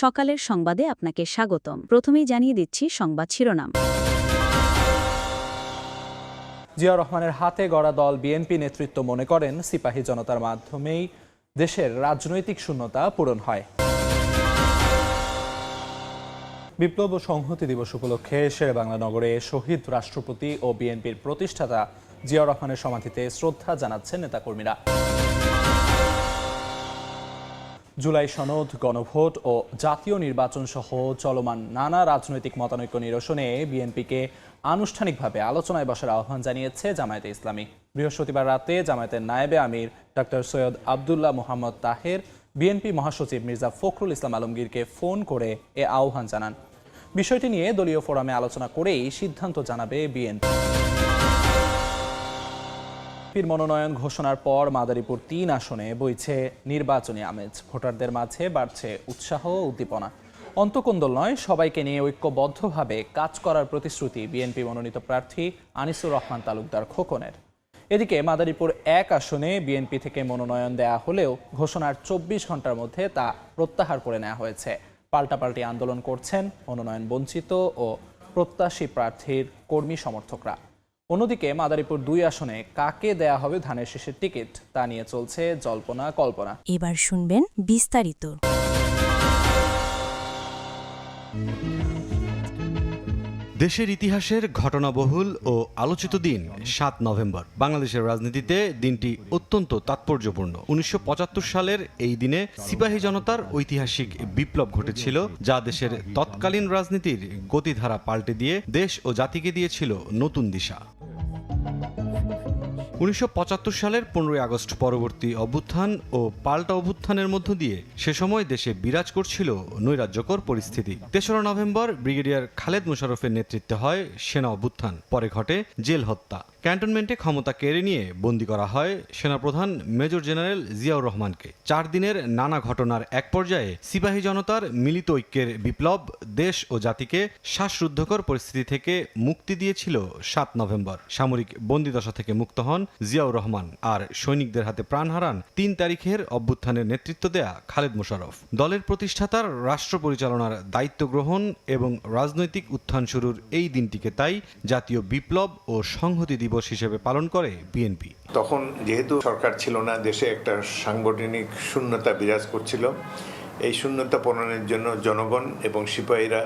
সকালের সংবাদে আপনাকে স্বাগতম। প্রথমেই জানিয়ে দিচ্ছি সংবাদ শিরোনাম। জিয়া রহমানের হাতে গড়া দল বিএনপি নেতৃত্ব মনে করেন, সিপাহী জনতার মাধ্যমেই দেশের রাজনৈতিক শূন্যতা পূরণ হয়। বিপ্লব ও সংহতি দিবস উপলক্ষে শেরেবাংলা নগরে শহীদ রাষ্ট্রপতি ও বিএনপির প্রতিষ্ঠাতা জিয়া রহমানের সমাধিতে শ্রদ্ধা জানাচ্ছেন নেতাকর্মীরা। জুলাই সনদ, গণভোট ও জাতীয় নির্বাচন সহ চলমান নানা রাজনৈতিক মতানৈক্য নিরসনে বিএনপিকে আনুষ্ঠানিকভাবে আলোচনায় বসার আহ্বান জানিয়েছে জামায়াতে ইসলামী। বৃহস্পতিবার রাতে জামায়াতের নায়েবে আমির ডক্টর সৈয়দ আবদুল্লাহ মোহাম্মদ তাহের, বিএনপি মহাসচিব মির্জা ফখরুল ইসলাম আলমগীরকে ফোন করে এ আহ্বান জানান। বিষয়টি নিয়ে দলীয় ফোরামে আলোচনা করেই সিদ্ধান্ত জানাবে বিএনপি। বিএনপির মনোনয়ন ঘোষণার পর মাদারীপুর তিন আসনে বইছে নির্বাচনী আমেজ। ভোটারদের মাঝে বাড়ছে উৎসাহ ও উদ্দীপনা। অন্তকোন্দল নয়, সবাইকে নিয়ে ঐক্যবদ্ধভাবে কাজ করার প্রতিশ্রুতি বিএনপি মনোনীত প্রার্থী আনিসুর রহমান তালুকদার খোকনের। এদিকে মাদারীপুর এক আসনে বিএনপি থেকে মনোনয়ন দেয়া হলেও ঘোষণার চব্বিশ ঘণ্টার মধ্যে তা প্রত্যাহার করে নেওয়া হয়েছে। পাল্টাপাল্টি আন্দোলন করছেন মনোনয়ন বঞ্চিত ও প্রত্যাশী প্রার্থীর কর্মী সমর্থকরা। অন্যদিকে মাদারীপুর দুই আসনে কাকে দেয়া হবে ধানের শীষের টিকিট তা নিয়ে চলছে জল্পনা কল্পনা। এবার শুনবেন বিস্তারিত। দেশের ইতিহাসের ঘটনাবহুল ও আলোচিত দিন সাত নভেম্বর। বাংলাদেশের রাজনীতিতে দিনটি অত্যন্ত তাৎপর্যপূর্ণ। উনিশশো পঁচাত্তর সালের এই দিনে সিপাহী জনতার ঐতিহাসিক বিপ্লব ঘটেছিল যা দেশের তৎকালীন রাজনীতির গতিধারা পাল্টে দিয়ে দেশ ও জাতিকে দিয়েছিল নতুন দিশা। উনিশশো পঁচাত্তর সালের পনেরোই আগস্ট পরবর্তী অভ্যুত্থান ও পাল্টা অভ্যুত্থানের মধ্য দিয়ে সে সময় দেশে বিরাজ করছিল নৈরাজ্যকর পরিস্থিতি। তেসরা নভেম্বর ব্রিগেডিয়ার খালেদ মোশারফের নেতৃত্বে হয় সেনা অভ্যুত্থান। পরে ঘটে জেল হত্যা। ক্যান্টনমেন্টে ক্ষমতা কেড়ে নিয়ে বন্দী করা হয় সেনাপ্রধান মেজর জেনারেল জিয়াউর রহমানকে। চার দিনের নানা ঘটনার এক পর্যায়ে সিপাহী জনতার মিলিত ঐক্যের বিপ্লব দেশ ও জাতিকে শ্বাসরুদ্ধকর পরিস্থিতি থেকে মুক্তি দিয়েছিল সাত নভেম্বর। সামরিক বন্দিদশা থেকে মুক্ত হন জিয়াউর রহমান আর সৈনিকদের হাতে প্রাণ হারান তিন তারিখের অভ্যুত্থানের নেতৃত্ব দেয়া খালেদ মোশাররফ। দলের প্রতিষ্ঠাতার রাষ্ট্র পরিচালনার দায়িত্ব গ্রহণ এবং রাজনৈতিক উত্থান শুরুর এই দিনটিকে তাই জাতীয় বিপ্লব ও সংহতি দিবস হিসেবে পালন করে বিএনপি। তখন যেহেতু সরকার ছিল না, দেশে একটা সাংগঠনিক শূন্যতা বিরাজ করছিল। এই শূন্যতা পূরণের জন্য জনগণ এবং সিপাহীরা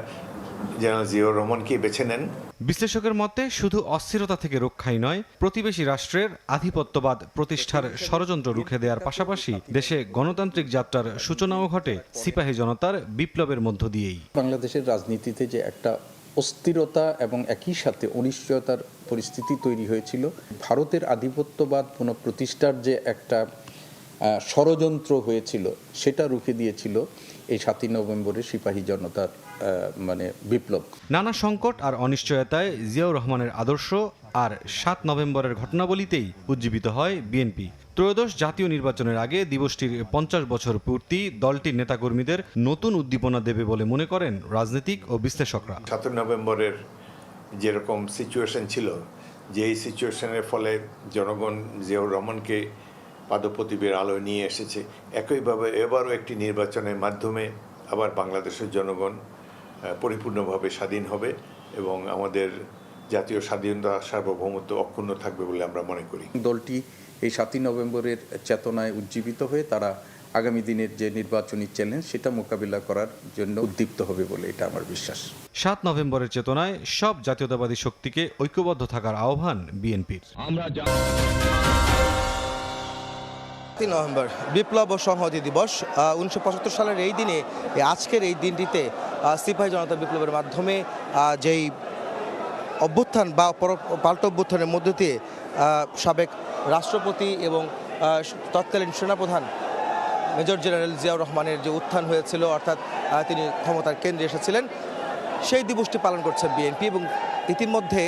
জেনারেল জিয়াউর রহমানকে বেছে নেন। বিশ্লেষকের মতে, শুধু অস্থিরতা থেকে রক্ষাই নয়, প্রতিবেশী রাষ্ট্রের আধিপত্যবাদ প্রতিষ্ঠার ষড়যন্ত্র রুখে দেওয়ার পাশাপাশি দেশে গণতান্ত্রিক যাত্রার সূচনাও ঘটে সিপাহী জনতার বিপ্লবের মধ্য দিয়েই। বাংলাদেশের রাজনীতিতে যে একটা অস্থিরতা এবং একই সাথে অনিশ্চয়তার পরিস্থিতি তৈরি হয়েছিল, ভারতের আধিপত্যবাদ পুনঃপ্রতিষ্ঠার যে একটা ষড়যন্ত্র হয়েছিল, সেটা রুখে দিয়েছিল এই সাতই নভেম্বরের সিপাহী জনতার মানে বিপ্লব। নানা সংকট আর অনিশ্চয়তায় জিয়াউর রহমানের আদর্শ আর সাত নভেম্বরের ঘটনাবলিতেই উজ্জীবিত হয় বিএনপি। ত্রয়োদশ জাতীয় নির্বাচনের আগে দিবসটির পঞ্চাশ বছর পূর্তি দলটির নেতাকর্মীদের নতুন উদ্দীপনা দেবে বলে মনে করেন রাজনীতিক ও বিশ্লেষকরা। সাতই নভেম্বরের যেরকম সিচুয়েশন ছিল যে এই সিচুয়েশনের ফলে জনগণ জিয়াউর রহমানকে পাদপ্রতিবের আলোয় নিয়ে এসেছে। একইভাবে এবারও একটি নির্বাচনের মাধ্যমে আবার বাংলাদেশের জনগণ পরিপূর্ণভাবে স্বাধীন হবে এবং আমাদের জাতীয় স্বাধীনতা সার্বভৌমত্ব অক্ষুণ্ণ থাকবে বলে আমরা মনে করি। দলটি এই সাতই নভেম্বরের চেতনায় উজ্জীবিত হয়ে তারা আগামী দিনের যে নির্বাচনী চ্যালেঞ্জ সেটা মোকাবিলা করার জন্য উদ্দীপ্ত হবে বলে এটা আমার বিশ্বাস। সাত নভেম্বরের চেতনায় সব জাতীয়তাবাদী শক্তিকে ঐক্যবদ্ধ থাকার আহ্বান বিএনপির। তিন নভেম্বর বিপ্লব ও সংহতি দিবস। উনিশশো পঁচাত্তর সালের এই দিনে আজকের এই দিনটিতে সিপাহী জনতা বিপ্লবের মাধ্যমে যেই অভ্যুত্থান বা পাল্টা অভ্যুত্থানের মধ্য দিয়ে সাবেক রাষ্ট্রপতি এবং তৎকালীন সেনাপ্রধান মেজর জেনারেল জিয়াউর রহমানের যে উত্থান হয়েছিল, অর্থাৎ তিনি ক্ষমতার কেন্দ্রে এসেছিলেন, সেই দিবসটি পালন করছে বিএনপি এবং ইতিমধ্যে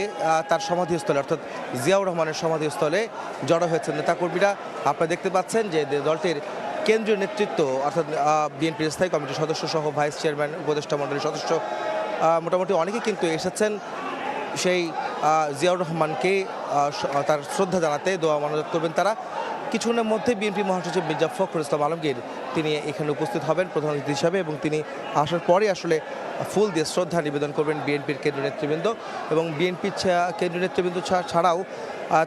তার সমাধিস্থলে, অর্থাৎ জিয়াউর রহমানের সমাধিস্থলে জড়ো হয়েছেন নেতাকর্মীরা। আপনারা দেখতে পাচ্ছেন যে দলটির কেন্দ্রীয় নেতৃত্ব, অর্থাৎ বিএনপির স্থায়ী কমিটির সদস্য সহ ভাইস চেয়ারম্যান, উপদেষ্টা মণ্ডলীর সদস্য মোটামুটি অনেকে কিন্তু এসেছেন। সেই জিয়াউর রহমানকে তার শ্রদ্ধা জানাতে দোয়া মনোযোগ করবেন তারা। কিছুক্ষণের মধ্যে বিএনপি মহাসচিব মির্জা ফখরুল ইসলাম আলমগীর তিনি এখানে উপস্থিত হবেন প্রধান অতিথি হিসাবে এবং তিনি আসার পরে আসলে ফুল দিয়ে শ্রদ্ধা নিবেদন করবেন বিএনপির কেন্দ্রীয় নেতৃবৃন্দ এবং বিএনপির কেন্দ্রীয় নেতৃবৃন্দ ছাড়াও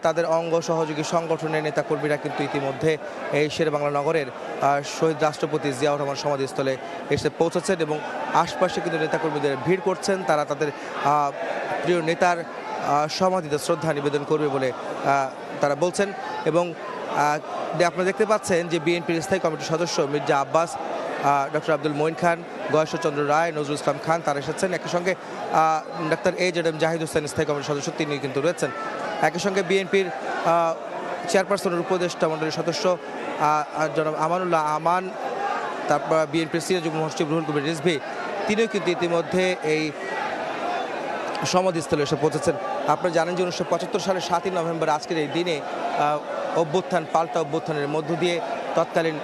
তাদের অঙ্গ সহযোগী সংগঠনের নেতাকর্মীরা কিন্তু ইতিমধ্যে এই শেরেবাংলা নগরের শহীদ রাষ্ট্রপতি জিয়াউর রহমান সমাধিস্থলে এসে পৌঁছেছেন এবং আশপাশে কিন্তু নেতাকর্মীদের ভিড় করছেন। তারা তাদের প্রিয় নেতার সমাধিতে শ্রদ্ধা নিবেদন করবে বলে তারা বলছেন এবং আপনারা দেখতে পাচ্ছেন যে বিএনপির স্থায়ী কমিটির সদস্য মির্জা আব্বাস ডক্টর আব্দুল মঈন খান, গয়েশ্বরচন্দ্র রায়, নজরুল ইসলাম খান, তারা এসেছেন। একই সঙ্গে doctor A Z M Zahid Hossain স্থায়ী কমিটির সদস্য তিনি কিন্তু রয়েছেন। একই সঙ্গে বিএনপির চেয়ারপারসনের উপদেষ্টা মণ্ডলীর সদস্য জনাব আমানুল্লাহ আমান, তারপর বিএনপির সিনিয়র যুগ্ম মহাসচিব রুহুল কবির রিজভি, তিনিও কিন্তু ইতিমধ্যে এই সমাধিস্থলে এসে পৌঁছেছেন। আপনারা জানেন যে উনিশশো পঁচাত্তর সালের সাতই নভেম্বর আজকের এই দিনে অভ্যুত্থান, পাল্টা অভ্যুত্থানের মধ্য দিয়ে তৎকালীন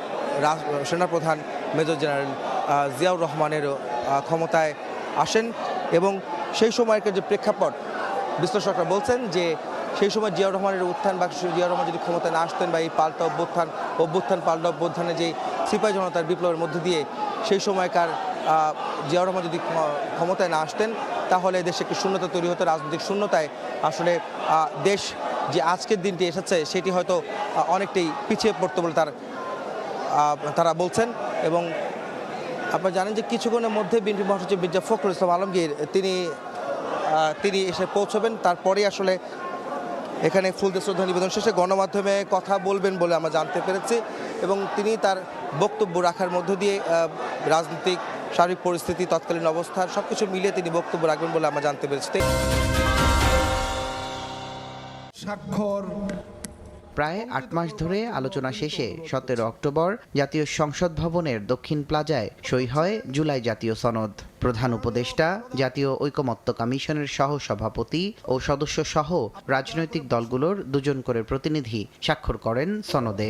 সেনাপ্রধান মেজর জেনারেল জিয়াউর রহমানের ক্ষমতায় আসেন এবং সেই সময়কার যে প্রেক্ষাপট বিশ্লেষকরা বলছেন যে সেই সময় জিয়াউর রহমানের উত্থান বা জিয়াউর রহমান যদি ক্ষমতায় না আসতেন বা এই পাল্টা অভ্যুত্থান অভ্যুত্থান, পাল্টা অভ্যুত্থানে যে সিপাহী জনতার বিপ্লবের মধ্য দিয়ে সেই সময়কার জিয়াউর রহমান যদি ক্ষমতায় না আসতেন, তাহলে দেশে একটি শূন্যতা তৈরি হতো, রাজনৈতিক শূন্যতায় আসলে দেশ যে আজকের দিনটি এসেছে, সেটি হয়তো অনেকটাই পিছিয়ে পড়তো বলে তার তারা বলছেন। এবং আপনারা জানেন যে কিছুক্ষণের মধ্যে বিএনপি মহাসচিব মির্জা ফখরুল ইসলাম আলমগীর, তিনি তিনি এসে পৌঁছবেন। তারপরে আসলে এখানে ফুল দিয়ে শ্রদ্ধা নিবেদন শেষে গণমাধ্যমে কথা বলবেন বলে আমরা জানতে পেরেছি। এবং তিনি তার বক্তব্য রাখার মধ্য দিয়ে রাজনৈতিক সার্বিক পরিস্থিতি, তৎকালীন অবস্থার সব কিছু মিলিয়ে তিনি বক্তব্য রাখবেন বলে আমরা জানতে পেরেছি। স্বাক্ষর। প্রায় আট মাস ধরে আলোচনা শেষে সতেরো অক্টোবর জাতীয় সংসদ ভবনের দক্ষিণ প্লাজায় সই হয় জুলাই জাতীয় সনদ। প্রধান উপদেষ্টা, জাতীয় ঐকমত্য কমিশনের সহ সভাপতি ও সদস্য সহ রাজনৈতিক দলগুলোর দুজন করে প্রতিনিধি স্বাক্ষর করেন সনদে।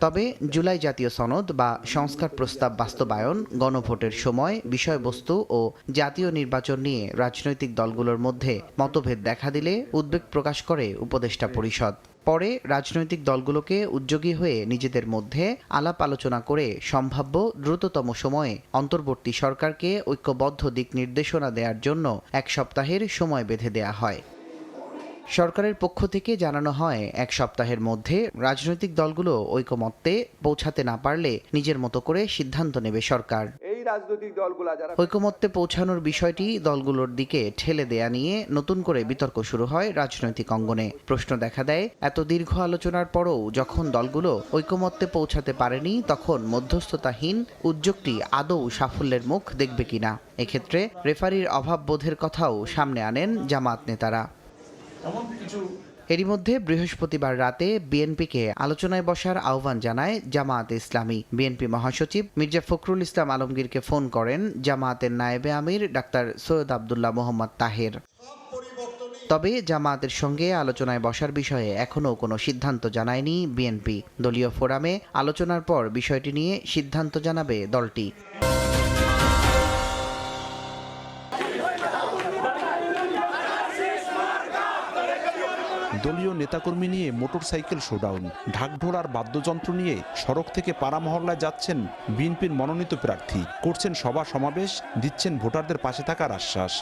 তবে জুলাই জাতীয় সনদ বা সংস্কার প্রস্তাব বাস্তবায়ন, গণভোটের সময়, বিষয়বস্তু ও জাতীয় নির্বাচন নিয়ে রাজনৈতিক দলগুলোর মধ্যে মতভেদ দেখা দিলে উদ্বেগ প্রকাশ করে উপদেষ্টা পরিষদ। পরে রাজনৈতিক দলগুলোকে উদ্যোগী হয়ে নিজেদের মধ্যে আলাপ আলোচনা করে সম্ভাব্য দ্রুততম সময়ে অন্তর্বর্তী সরকারকে ঐক্যবদ্ধ দিক নির্দেশনা দেওয়ার জন্য এক সপ্তাহের সময় বেঁধে দেয়া হয়। সরকারের পক্ষ থেকে জানানো হয় এক সপ্তাহের মধ্যে রাজনৈতিক দলগুলো ঐকমত্যে পৌঁছাতে না পারলে নিজের মতো করে সিদ্ধান্ত নেবে সরকার। এই রাজনৈতিক দলগুলা যারা ঐকমত্যে পৌঁছানোর বিষয়টি দলগুলোর দিকে ঠেলে দেয়া নিয়ে নতুন করে বিতর্ক শুরু হয় রাজনৈতিক অঙ্গনে। প্রশ্ন দেখা দেয় এত দীর্ঘ আলোচনার পরও যখন দলগুলো ঐকমত্যে পৌঁছাতে পারেনি তখন মধ্যস্থতাহীন উদ্যোগটি আদৌ সাফল্যের মুখ দেখবে কিনা? এক্ষেত্রে রেফারির অভাব বোধের কথাও সামনে আনেন জামাত নেতারা। এরই মধ্যে বৃহস্পতিবার রাতে বিএনপিকে আলোচনায় বসার আহ্বান জানায় জামায়াত ইসলামী। বিএনপি মহাসচিব মির্জা ফখরুল ইসলাম আলমগীরকে ফোন করেন জামায়াতের নায়েবে আমির ডাক্তার সৈয়দ আবদুল্লাহ মোহাম্মদ তাহের। তবে জামায়াতের সঙ্গে আলোচনায় বসার বিষয়ে এখনও কোনো সিদ্ধান্ত জানায়নি বিএনপি। দলীয় ফোরামে আলোচনার পর বিষয়টি নিয়ে সিদ্ধান্ত জানাবে দলটি। দলীয় নেতাকর্মী নিয়ে মোটরসাইকেল শোডাউন। ঢাকঢোড়ার বাদ্যযন্ত্র নিয়ে সড়ক থেকে পাড়া মহল্লায় যাচ্ছেন বিএনপির মনোনীত প্রার্থী। করছেন সভা সমাবেশ, দিচ্ছেন ভোটারদের পাশে থাকার আশ্বাস।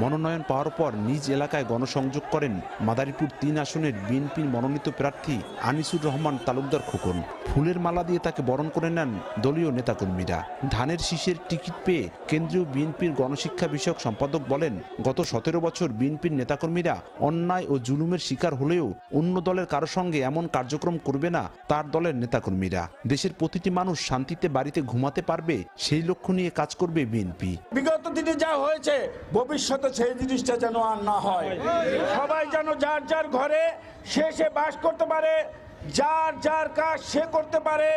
মনোনয়ন পাওয়ার পর নিজ এলাকায় গণসংযোগ করেন মাদারীপুর তিন আসনের বিএনপির মনোনীত প্রার্থী আনিসুর রহমান তালুকদার খোকন। ফুলের মালা দিয়ে তাকে বরণ করে নেন দলীয় নেতাকর্মীরা। ধানের শীষের টিকিট পেয়ে কেন্দ্রীয় বিএনপির গণশিক্ষা বিষয়ক সম্পাদক বলেন, গত সতেরো বছর বিএনপির নেতাকর্মীরা অন্যায় ও জুলুমের শিকার হলেও অন্য দলের কারও সঙ্গে এমন কার্যক্রম করবে না, তার দলের নেতাকর্মীরা। দেশের প্রতিটি মানুষ শান্তিতে বাড়িতে ঘুমাতে পারবে, সেই লক্ষ্য নিয়ে কাজ করবে বিএনপি। বিগত দিনে যা হয়েছে, ভবিষ্যতে সেই জিনিসটা যেন আর না হয়। সবাই যেন যার যার ঘরে, সে সে বাস করতে পারে, যার যার কাজ সে করতে পারে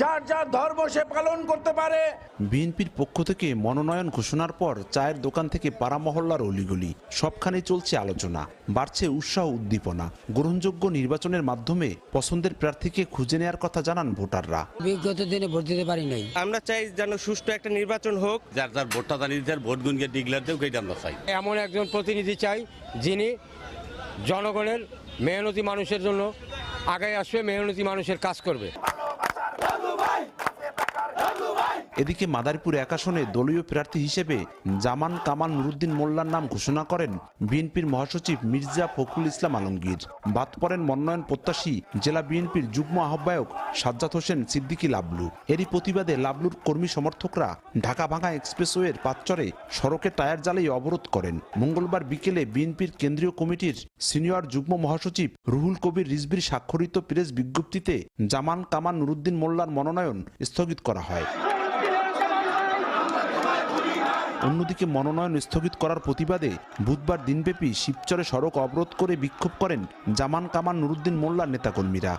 যার যার ধর্ম সে পালন করতে পারে। বিএনপির পক্ষ থেকে মনোনয়ন ঘোষণার পর চায়ের দোকান থেকে পাড়া মহল্লার অলিগলি। সবখানে চলছে আলোচনা বাড়ছে উৎসাহ উদ্দীপনা। গ্রহণযোগ্য নির্বাচনের মাধ্যমে পছন্দের প্রার্থীকে খুঁজে নেওয়ার কথা জানান ভোটাররা। বিগত দিনে ভোট দিতে পারি নাই। আমরা চাই যেন সুষ্ঠু একটা নির্বাচন হোক। যার যার ভোটটা জানিয়ে যার ভোট গুনকে ডিক্লেয়ার দেও এটা আমরা চাই। এমন একজন প্রতিনিধি চাই যিনি জনগণের মেহনতি মানুষের জন্য আগে আসবে মেহনতি মানুষের কাজ করবে। এদিকে মাদারীপুর এক আসনে দলীয় প্রার্থী হিসেবে জামান কামাল নুরুদ্দিন মোল্লার নাম ঘোষণা করেন বিএনপির মহাসচিব মির্জা ফখরুল ইসলাম আলমগীর। বাদ পড়েন মনোনয়ন প্রত্যাশী জেলা বিএনপির যুগ্ম আহ্বায়ক সাজ্জাদ হোসেন সিদ্দিকী লাবলু। এরই প্রতিবাদে লাবলুর কর্মী সমর্থকরা ঢাকা ভাঙা এক্সপ্রেসওয়ের পাচ্চরে সড়কে টায়ার জ্বালিয়ে অবরোধ করেন। মঙ্গলবার বিকেলে বিএনপির কেন্দ্রীয় কমিটির সিনিয়র যুগ্ম মহাসচিব রুহুল কবির রিজভির স্বাক্ষরিত প্রেস বিজ্ঞপ্তিতে জামান কামান নুরুদ্দিন মোল্লার মনোনয়ন স্থগিত করা হয়। অন্যদিকে মনোনয়ন স্থগিত করার প্রতিবাদে বুধবার দিনব্যাপী শিবচরে সড়ক অবরোধ করে বিক্ষোভ করেন জামান কামান নুরুদ্দিন মোল্লার নেতাকর্মীরা।